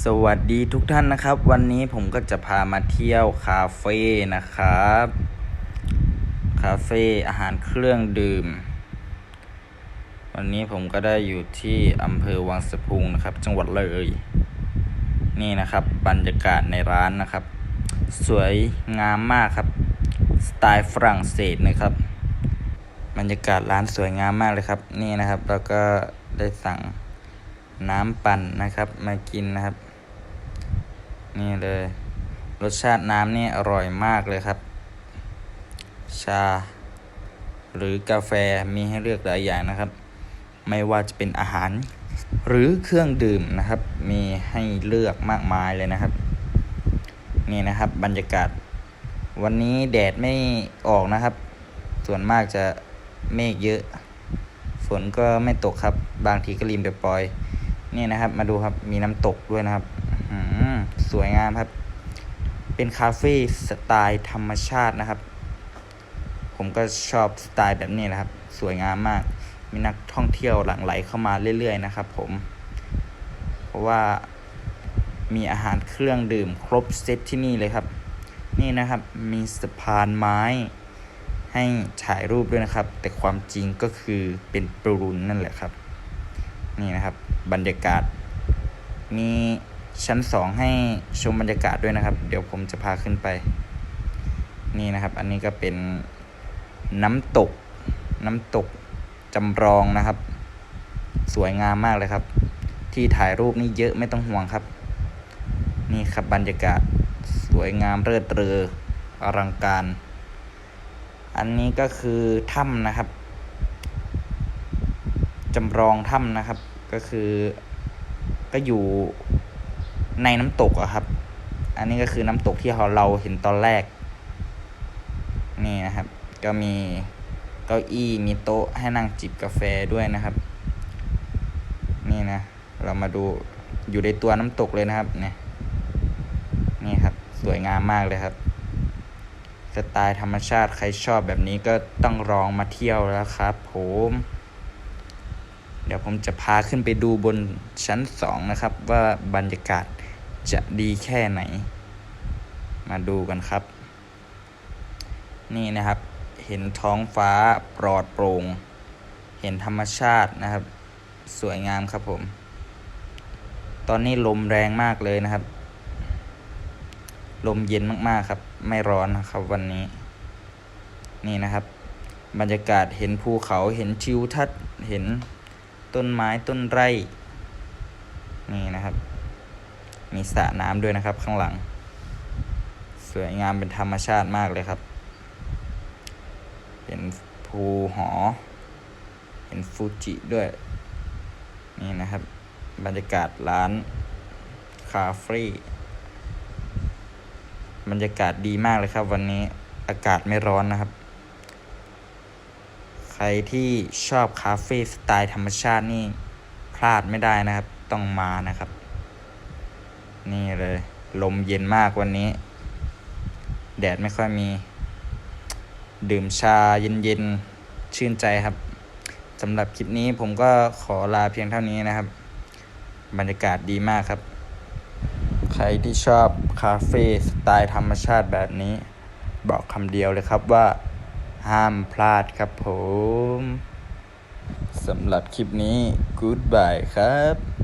สวัสดีทุกท่านนะครับ วันนี้ผมก็จะพามาเที่ยวคาเฟ่นะครับ คาเฟ่อาหารเครื่องดื่ม วันนี้ผมก็ได้อยู่ที่อำเภอวังสะพุงนะครับ จังหวัดเลย นี่นะครับบรรยากาศในร้านนะครับ สวยงามมากครับ สไตล์ฝรั่งเศสนะครับ บรรยากาศร้านสวยงามมากเลยครับ นี่นะครับ แล้วก็ได้สั่ง น้ำปั่นนะครับ มากินนะครับ นี่เลย รสชาติน้ำนี่อร่อยมากเลยครับ ชา หรือกาแฟมีให้เลือกหลายอย่างนะครับ ไม่ว่าจะเป็นอาหาร หรือเครื่องดื่มนะครับ มีให้เลือกมากมายเลยนะครับ นี่นะครับบรรยากาศ วันนี้แดดไม่ออกนะครับ ส่วนมากจะเมฆเยอะ ฝนก็ไม่ตกครับ บางทีก็ริมเดปอยๆ นี่นะครับ มาดูครับมีน้ำตกด้วยนะครับสวยงามครับ เป็นคาเฟ่สไตล์ธรรมชาตินะครับ ผมก็ชอบสไตล์แบบนี้นะครับ สวยงามมาก มีนักท่องเที่ยวหลั่งไหลเข้ามาเรื่อยๆนะครับ ผม เพราะว่ามีอาหารเครื่องดื่มครบเซตที่นี่เลยครับ นี่นะครับมีสะพานไม้ ให้ถ่ายรูปด้วยนะครับ แต่ความจริงก็คือเป็นปรุนนั่นแหละครับ นี่นะครับ บรรยากาศ มีชั้นสองให้ชมบรรยากาศด้วยนะครับ เดี๋ยวผมจะพาขึ้นไป นี่นะครับ อันนี้ก็เป็นน้ำตก น้ำตกจำลองนะครับ สวยงามมากเลยครับ ที่ถ่ายรูปนี่เยอะไม่ต้องห่วงครับ นี่ครับบรรยากาศสวยงามเริดเรออลังการ อันนี้ก็คือถ้ำนะครับ จำลองถ้ำนะครับ ก็คือก็อยู่ในน้ำตกอะครับ อันนี้ก็คือน้ำตกที่เราเห็นตอนแรก นี่นะครับ ก็มีเก้าอี้มีโต๊ะให้นั่งจิบกาแฟด้วยนะครับ นี่นะ เรามาดูอยู่ในตัวน้ำตกเลยนะครับ เนี่ยนี่ครับ สวยงามมากเลยครับสไตล์ธรรมชาติใครชอบแบบนี้ก็ต้องลองมาเที่ยวแล้วครับ ผม เดี๋ยวผมจะพาขึ้นไปดูบนชั้นสองนะครับ ว่าบรรยากาศจะดีแค่ไหน มาดูกันครับ นี่นะครับ เห็นท้องฟ้าปลอดโปร่ง เห็นธรรมชาตินะครับ สวยงามครับผม ตอนนี้ลมแรงมากเลยนะครับ ลมเย็นมากๆครับ ไม่ร้อนนะครับวันนี้ นี่นะครับ บรรยากาศเห็นภูเขาเห็นทิวทัศน์เห็น ต้นไม้ต้นไร่นี่นะครับ มีสระน้ำด้วยนะครับ ข้างหลัง สวยงามเป็นธรรมชาติมากเลยครับ เห็นภูหอ เห็นฟูจิด้วย นี่นะครับ บรรยากาศร้าน คาเฟ่บรรยากาศดีมากเลยครับ วันนี้อากาศไม่ร้อนนะครับ รที่ชอบคาเฟ่สไตล์ธรรมชาตินี่พลาดไม่ได้นะครับ ต้องมานะครับ นี่เลย ลมเย็นมากวันนี้ แดดไม่ค่อยมี ดื่มชาเย็นๆ ชื่นใจครับสำหรับคลิปนี้ผมก็ขอลาเพียงเท่านี้นะครับ บรรยากาศดีมากครับ ใครที่ชอบคาเฟ่สไตล์ธรรมชาติแบบนี้ บอกคำเดียวเลยครับว่า ห้ามพลาดครับผม สำหรับคลิปนี้ Goodbye ครับ